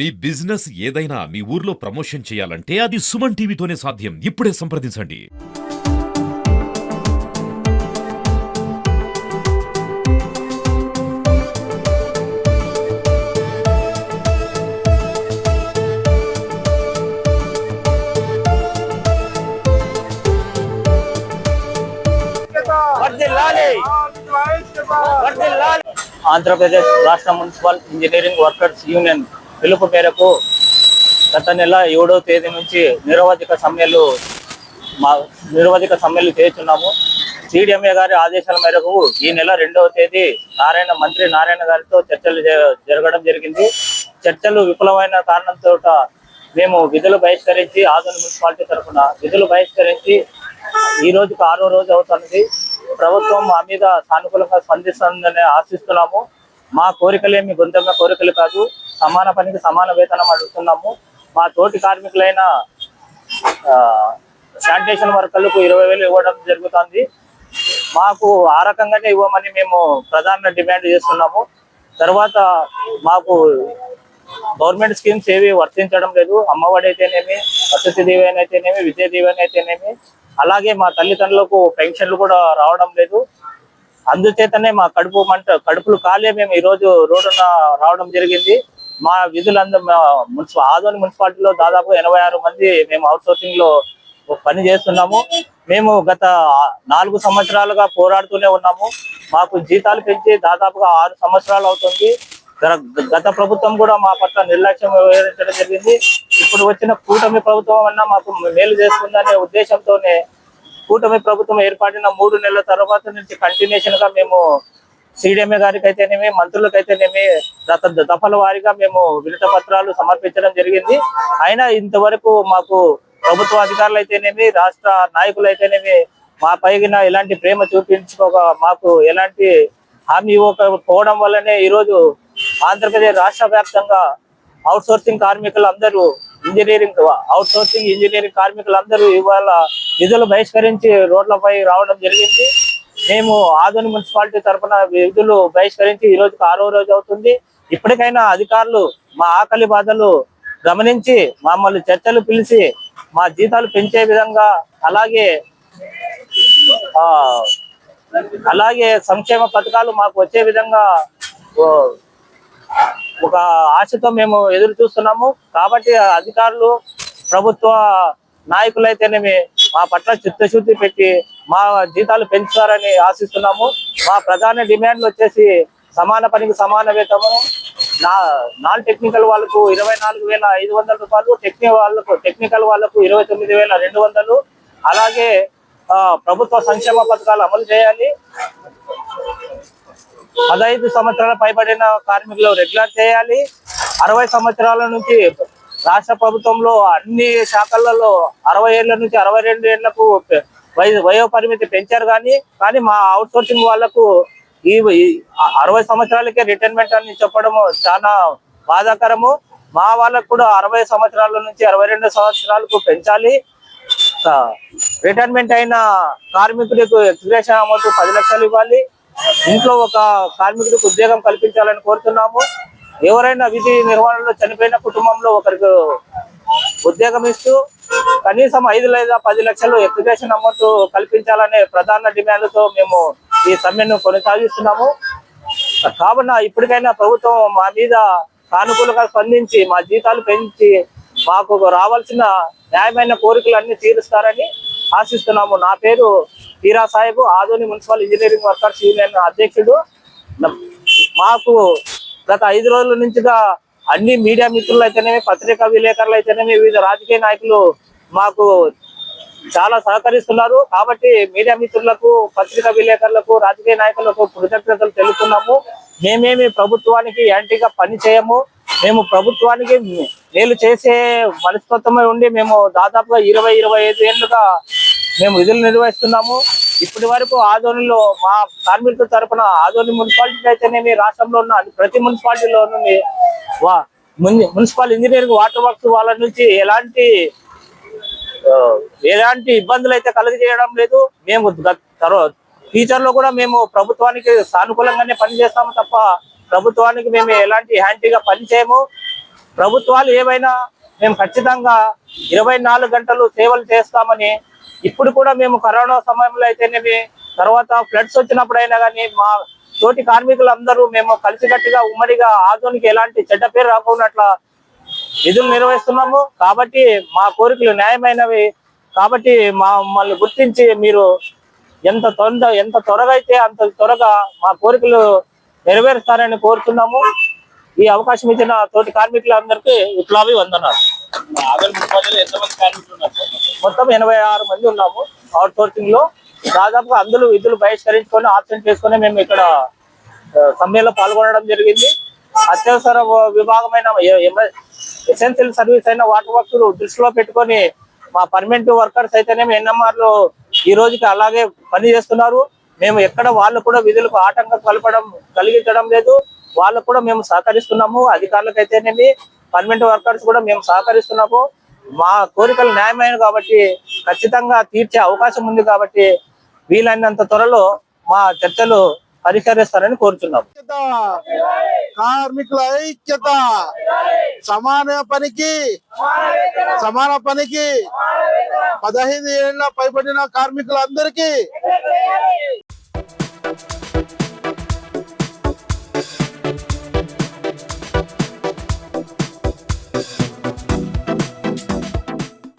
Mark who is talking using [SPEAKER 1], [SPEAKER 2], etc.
[SPEAKER 1] మీ business ఏదైనా మీ ఊర్లో promotion చేయాలంటే అది సుమన్ టీవీతోనే సాధ్యం. ఇప్పుడే సంప్రదించండి.
[SPEAKER 2] ఆంధ్రప్రదేశ్ రాష్ట్ర మున్సిపల్ ఇంజనీరింగ్ వర్కర్స్ యూనియన్ పిలుపు మేరకు గత నెల ఏడవ తేదీ నుంచి నిరవధిక సమ్మెలు మా నిరవధిక సమ్మెలు చేస్తున్నాము. సిడిఎంఏ గారి ఆదేశాల మేరకు ఈ నెల రెండవ తేదీ నారాయణ మంత్రి నారాయణ గారితో చర్చలు జ- జరగడం జరిగింది. చర్చలు విఫలమైన కారణంతో మేము విధులు బహిష్కరించి ఆదోని మున్సిపాలిటీ తరఫున విధులు బహిష్కరించి ఈ రోజుకు ఆరో రోజు అవుతున్నది. ప్రభుత్వం మా మీద సానుకూలంగా స్పందిస్తుందని ఆశిస్తున్నాము. మా కోరికలేమి గొంతమ్మ కోరికలు కాదు. సమాన పనికి సమాన వేతనం అడుగుతున్నాము. మా తోటి కార్మికులైన శానిటేషన్ వర్కర్లకు ఇరవై వేలు ఇవ్వడం జరుగుతుంది. మాకు ఆ రకంగానే ఇవ్వమని మేము ప్రధాన డిమాండ్ చేస్తున్నాము. తర్వాత మాకు గవర్నమెంట్ స్కీమ్స్ ఏవి వర్తించడం లేదు. అమ్మఒడి అయితేనేమి వసతి దీవెన అయితేనేమి విద్యా దీవెన అయితేనేమి అలాగే మా తల్లిదండ్రులకు పెన్షన్లు కూడా రావడం లేదు. అందుచేతనే మా కడుపు మంట కడుపులు కాలే మేము ఈరోజు రోడ్డున రావడం జరిగింది. మా విధులందరూ మా మున్సిపల్ ఆదోని మున్సిపాలిటీలో దాదాపు ఎనభై ఆరు మంది మేము అవుట్ సోర్సింగ్లో పని చేస్తున్నాము. మేము గత నాలుగు సంవత్సరాలుగా పోరాడుతూనే ఉన్నాము. మాకు జీతాలు పెంచి దాదాపుగా ఆరు సంవత్సరాలు అవుతుంది. గత- గత ప్రభుత్వం కూడా మా పట్ల నిర్లక్ష్యం వ్యవహరించడం జరిగింది. ఇప్పుడు వచ్చిన కూటమి ప్రభుత్వం అన్నా మాకు మేలు చేస్తుందనే ఉద్దేశంతోనే కూటమి ప్రభుత్వం ఏర్పడిన మూడు నెలల తర్వాత నుంచి కంటిన్యూషన్గా మేము సిడిఎంఏ గారికి అయితేనేమి మంత్రులకు అయితేనేమి గత దఫల వారీగా మేము వినత పత్రాలు సమర్పించడం జరిగింది. అయినా ఇంతవరకు మాకు ప్రభుత్వ అధికారులు అయితేనేమి రాష్ట్ర నాయకులు అయితేనేమి మా పైన ఎలాంటి ప్రేమ చూపించుకోక మాకు ఎలాంటి హామీ ఇవ్వకపోవడం వల్లనే ఈరోజు ఆంధ్రప్రదేశ్ రాష్ట్ర వ్యాప్తంగా అవుట్ సోర్సింగ్ కార్మికులు అందరూ ఇంజనీరింగ్ అవుట్ సోర్సింగ్ ఇంజనీరింగ్ కార్మికులందరూ ఇవాళ విధులు బహిష్కరించి రోడ్లపై రావడం జరిగింది. మేము ఆదోని మున్సిపాలిటీ తరఫున విధులు బహిష్కరించి ఈ రోజుకి ఆరో రోజు అవుతుంది. ఇప్పటికైనా అధికారులు మా ఆకలి బాధలు గమనించి మమ్మల్ని చర్చలు పిలిచి మా జీతాలు పెంచే విధంగా అలాగే అలాగే సంక్షేమ పథకాలు మాకు వచ్చే విధంగా ఓ, ఒక ఆశతో మేము ఎదురు చూస్తున్నాము. కాబట్టి అధికారులు ప్రభుత్వ నాయకులైతేనేమి మా పట్ల చిత్తశుద్ధి పెట్టి మా జీతాలు పెంచుతారని ఆశిస్తున్నాము. మా ప్రధాన డిమాండ్లు వచ్చేసి సమాన పనికి సమాన వేతము నా నాన్ టెక్నికల్ వాళ్ళకు ఇరవై నాలుగు వేల ఐదు వందల రూపాయలు టెక్ని వాళ్ళకు టెక్నికల్ వాళ్ళకు ఇరవై తొమ్మిది వేల రెండు వందలు. అలాగే ప్రభుత్వ సంక్షేమ పథకాలు అమలు చేయాలి. పదహైదు సంవత్సరాల పైబడిన కార్మికులు రెగ్యులర్ చేయాలి. అరవై సంవత్సరాల నుంచి రాష్ట్ర ప్రభుత్వంలో అన్ని శాఖలలో అరవై ఏళ్ళ నుంచి అరవై రెండు ఏళ్ళకు వయో పరిమితి పెంచారు కానీ కానీ మా అవుట్ సోర్సింగ్ వాళ్ళకు ఈ ఈ అరవై సంవత్సరాలకే రిటైర్మెంట్ అని చెప్పడము చాలా బాధాకరము. మా వాళ్ళకు కూడా అరవై సంవత్సరాల నుంచి అరవై రెండు సంవత్సరాలకు పెంచాలి. రిటైర్మెంట్ అయిన కార్మికులకు ఎక్స్గ్రేషన్ అమౌంట్ పది లక్షలు ఇవ్వాలి. ఇంట్లో ఒక కార్మికుడికి ఉద్యోగం కల్పించాలని కోరుతున్నాము. ఎవరైనా విధి నిర్వహణలో చనిపోయిన కుటుంబంలో ఒకరికి ఉద్యోగం ఇస్తూ కనీసం ఐదు లేదా పది లక్షలు ఎక్స్గ్రేషన్ అమౌంట్ కల్పించాలనే ప్రధాన డిమాండ్తో మేము ఈ సమ్మెను కొనసాగిస్తున్నాము. కావున ఇప్పటికైనా ప్రభుత్వం మా మీద సానుకూలంగా స్పందించి మా జీతాలు పెంచి మాకు రావాల్సిన న్యాయమైన కోరికలు అన్ని తీరుస్తారని ఆశిస్తున్నాము. నా పేరు Heera Saheb. Adoni municipal engineering workers union అధ్యక్షుడు. మాకు గత ఐదు రోజుల నుంచిగా అన్ని మీడియా మిత్రులు అయితేనేమి పత్రికా విలేకరులు అయితేనేమి వివిధ రాజకీయ నాయకులు మాకు చాలా సహకరిస్తున్నారు. కాబట్టి మీడియా మిత్రులకు పత్రికా విలేకరులకు రాజకీయ నాయకులకు కృతజ్ఞతలు తెలుపుతున్నాము. మేమేమి ప్రభుత్వానికి యాంటీగా పని చేయము. మేము ప్రభుత్వానికి మేలు చేసే మనస్తత్వమై ఉండి మేము దాదాపుగా ఇరవై ఇరవై ఐదు ఏళ్ళుగా మేము విధులు నిర్వహిస్తున్నాము. ఇప్పటి వరకు ఆదోనిలో మా కార్మికుల తరపున ఆదోని మున్సిపాలిటీ అయితేనేమి రాష్ట్రంలో ఉన్న ప్రతి మున్సిపాలిటీలోనూ మున్సిపల్ ఇంజనీరింగ్ వాటర్ వర్క్స్ వాళ్ళ నుంచి ఎలాంటి ఎలాంటి ఇబ్బందులు అయితే కలుగజేయడం లేదు. మేము ఫ్యూచర్లో కూడా మేము ప్రభుత్వానికి సానుకూలంగానే పనిచేస్తాము తప్ప ప్రభుత్వానికి మేము ఎలాంటి హ్యాంటీగా పని చేయము ప్రభుత్వాలు ఏవైనా మేము ఖచ్చితంగా ఇరవై నాలుగు గంటలు సేవలు చేస్తామని ఇప్పుడు కూడా మేము కరోనా సమయంలో అయితేనేమి తర్వాత ఫ్లడ్స్ వచ్చినప్పుడైనా కానీ మా తోటి కార్మికులందరూ మేము కలిసికట్టుగా ఉమ్మడిగా ఆధునిక ఎలాంటి చెడ్డ పేరు రాకుండా విధులు నిర్వహిస్తున్నాము. కాబట్టి మా కోరికలు న్యాయమైనవి. కాబట్టి మమ్మల్ని గుర్తించి మీరు ఎంత తొందర ఎంత త్వరగా అయితే అంత త్వరగా మా కోరికలు నెరవేరుస్తారని కోరుతున్నాము. ఈ అవకాశం ఇచ్చిన తోటి కార్మికులందరికీ విప్లవి వందనాలు. మొత్తం ఎనభై ఆరు మంది ఉన్నాము అవుట్ సోర్సింగ్లో. దాదాపుగా అందులో విధులు బహిష్కరించుకొని ఆప్షన్ చేసుకొని మేము ఇక్కడ సమ్మెలో పాల్గొనడం జరిగింది. అత్యవసర విభాగమైన ఎసెన్షియల్ సర్వీస్ అయిన వాటర్ వర్క్స్ దృష్టిలో పెట్టుకొని మా పర్మనెంట్ వర్కర్స్ అయితేనేమి ఎన్ఎంఆర్లు ఈ రోజుకి అలాగే పని చేస్తున్నారు మేము ఎక్కడ వాళ్ళు కూడా విధులకు ఆటంకం కలపడం కలిగించడం లేదు. వాళ్ళకు కూడా మేము సహకరిస్తున్నాము. అధికారులకు అయితేనేమి పర్మనెంట్ వర్కర్స్ కూడా మేము సహకరిస్తున్నాము. మా కోరికలు న్యాయమైన కాబట్టి ఖచ్చితంగా తీర్చే అవకాశం ఉంది కాబట్టి వీలైనంత త్వరలో మా చర్చలు పరిష్కరిస్తారని
[SPEAKER 3] కోరుతున్నాం కార్మికుల ఐక్యత సమాన పనికి సమాన పనికి పదహైదు ఏళ్ళ పైబడిన కార్మికులందరికీ